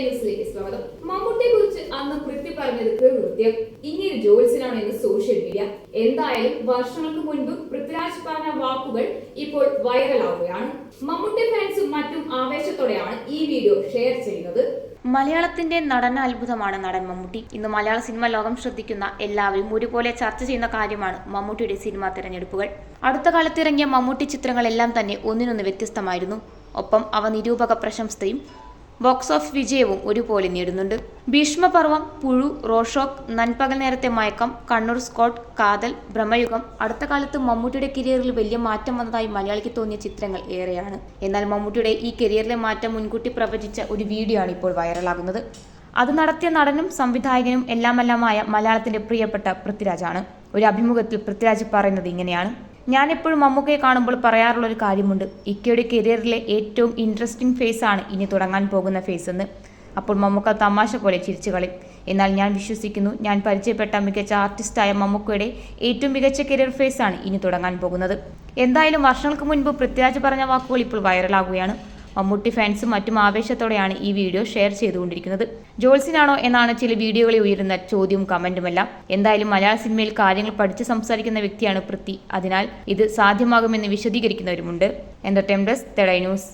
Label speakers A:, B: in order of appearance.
A: ന്യൂസിലേക്ക് സ്വാഗതം. മമ്മൂട്ടിയെ കുറിച്ച് അന്ന് പൃഥ്വി പറഞ്ഞത് കൃത്യം ഇങ്ങനെ ജോത്സ്യനാണ് എന്ന് സോഷ്യൽ മീഡിയ എന്തായാലും വർഷങ്ങൾക്ക് മുൻപ് പൃഥ്വിരാജ് പറഞ്ഞ വാക്കുകൾ ഇപ്പോൾ വൈറലാവുകയാണ്. മമ്മൂട്ടി ഫാൻസും മറ്റും ആവേശത്തോടെയാണ് ഈ വീഡിയോ ഷെയർ ചെയ്യുന്നത്.
B: മലയാളത്തിന്റെ നടന അത്ഭുതമാണ് നടൻ മമ്മൂട്ടി. ഇന്ന് മലയാള സിനിമ ലോകം ശ്രദ്ധിക്കുന്ന എല്ലാവരും ഒരുപോലെ ചർച്ച ചെയ്യുന്ന കാര്യമാണ് മമ്മൂട്ടിയുടെ സിനിമാ തിരഞ്ഞെടുപ്പുകൾ. അടുത്ത കാലത്തിറങ്ങിയ മമ്മൂട്ടി ചിത്രങ്ങളെല്ലാം തന്നെ ഒന്നിനൊന്ന് വ്യത്യസ്തമായിരുന്നു. ഒപ്പം അവ നിരൂപക പ്രശംസയും ബോക്സ് ഓഫ് വിജയവും ഒരുപോലെ നേടുന്നുണ്ട്. ഭീഷ്മപർവം പുഴു റോഷോക്ക് നൻപകൽ നേരത്തെ മയക്കം കണ്ണൂർ സ്കോട്ട് കാതൽ ബ്രഹ്മയുഗം അടുത്ത കാലത്ത് മമ്മൂട്ടിയുടെ കരിയറിൽ വലിയ മാറ്റം വന്നതായി മലയാളിക്ക് തോന്നിയ ചിത്രങ്ങൾ ഏറെയാണ്. എന്നാൽ മമ്മൂട്ടിയുടെ ഈ കരിയറിലെ മാറ്റം മുൻകൂട്ടി പ്രവചിച്ച ഒരു വീഡിയോ ആണ് ഇപ്പോൾ വൈറലാകുന്നത് അത് നടത്തിയ നടനും സംവിധായകനും എല്ലാമെല്ലാമായ മലയാളത്തിന്റെ പ്രിയപ്പെട്ട പൃഥ്വിരാജാണ്. ഒരു അഭിമുഖത്തിൽ പൃഥ്വിരാജ് പറയുന്നത് ഇങ്ങനെയാണ്. ഞാൻ എപ്പോഴും മമ്മൂക്കയെ കാണുമ്പോൾ പറയാറുള്ള ഒരു കാര്യമുണ്ട്. ഇക്കയുടെ കരിയറിലെ ഏറ്റവും ഇൻട്രസ്റ്റിംഗ് ഫേസ് ആണ് ഇനി തുടങ്ങാൻ പോകുന്ന ഫേസ് എന്ന്. അപ്പോൾ മമ്മൂക്ക തമാശ പോലെ ചിരിച്ചു കളി എന്നാൽ ഞാൻ വിശ്വസിക്കുന്നു ഞാൻ പരിചയപ്പെട്ട മികച്ച ആർട്ടിസ്റ്റായ മമ്മൂക്കയുടെ ഏറ്റവും മികച്ച കരിയർ ഫേസ് ആണ് ഇനി തുടങ്ങാൻ പോകുന്നത്. എന്തായാലും വർഷങ്ങൾക്ക് മുൻപ് പൃഥ്വിരാജ് പറഞ്ഞ വാക്കുകൾ ഇപ്പോൾ വൈറലാകുകയാണ് മമ്മൂട്ടി ഫാൻസും മറ്റും ആവേശത്തോടെയാണ് ഈ വീഡിയോ ഷെയർ ചെയ്തുകൊണ്ടിരിക്കുന്നത്. ജോൾസിനാണോ എന്നാണ് ചില വീഡിയോകളിൽ ഉയരുന്ന ചോദ്യവും കമന്റുമെല്ലാം. എന്തായാലും മലയാള സിനിമയിൽ കാര്യങ്ങൾ പഠിച്ച് സംസാരിക്കുന്ന വ്യക്തിയാണ് പൃഥ്വി. അതിനാൽ ഇത് സാധ്യമാകുമെന്ന് വിശദീകരിക്കുന്നവരുമുണ്ട്. എന്റർടൈൻ ഡെസ്ക് തെളൈ ന്യൂസ്